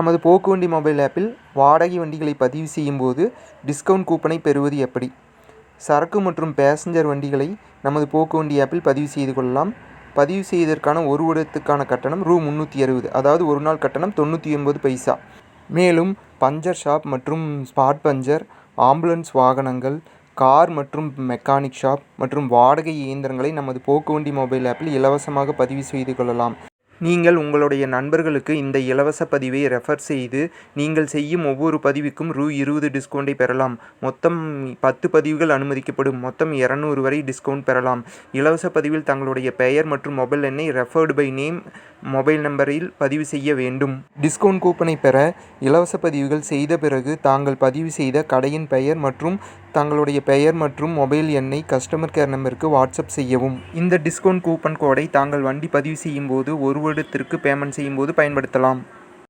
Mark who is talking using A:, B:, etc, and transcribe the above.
A: நமது போக்குவண்டி மொபைல் ஆப்பில் வாடகை வண்டிகளை பதிவு செய்யும் போது டிஸ்கவுண்ட் கூப்பனை பெறுவது எப்படி? சரக்கு மற்றும் பேசஞ்சர் வண்டிகளை நமது போக்குவண்டி ஆப்பில் பதிவு செய்து கொள்ளலாம். பதிவு செய்வதற்கான ஒரு வருடத்துக்கான கட்டணம் ரூ முந்நூற்றி அறுபது அதாவது ஒரு நாள் கட்டணம் தொண்ணூற்றி ஒன்பது பைசா. மேலும் பஞ்சர் ஷாப் மற்றும் ஸ்பாட் பஞ்சர் ஆம்புலன்ஸ் வாகனங்கள் கார் மற்றும் மெக்கானிக் ஷாப் மற்றும் வாடகை இயந்திரங்களை நமது போக்குவண்டி மொபைல் ஆப்பில் இலவசமாக பதிவு செய்து கொள்ளலாம். நீங்கள் உங்களுடைய நண்பர்களுக்கு இந்த இலவச பதிவை ரெஃபர் செய்து நீங்கள் செய்யும் ஒவ்வொரு பதிவுக்கும் ரூ இருபது டிஸ்கவுண்டை பெறலாம். மொத்தம் பத்து பதிவுகள் அனுமதிக்கப்படும். மொத்தம் இரநூறு வரை டிஸ்கவுண்ட் பெறலாம். இலவச பதிவில் தங்களுடைய பெயர் மற்றும் மொபைல் எண்ணை ரெஃபர்டு பை நேம் மொபைல் நம்பரில் பதிவு செய்ய வேண்டும். டிஸ்கவுண்ட் கூப்பனை பெற இலவச பதிவுகள் செய்த பிறகு தாங்கள் பதிவு செய்த கடையின் பெயர் மற்றும் தங்களுடைய பெயர் மற்றும் மொபைல் எண்ணை கஸ்டமர் கேர் நம்பருக்கு வாட்ஸ்அப் செய்யவும். இந்த டிஸ்கவுண்ட் கூப்பன் கோடை தாங்கள் வண்டி பதிவு செய்யும் போது ஒரு வருடத்திற்கு பேமெண்ட் செய்யும் போது பயன்படுத்தலாம்.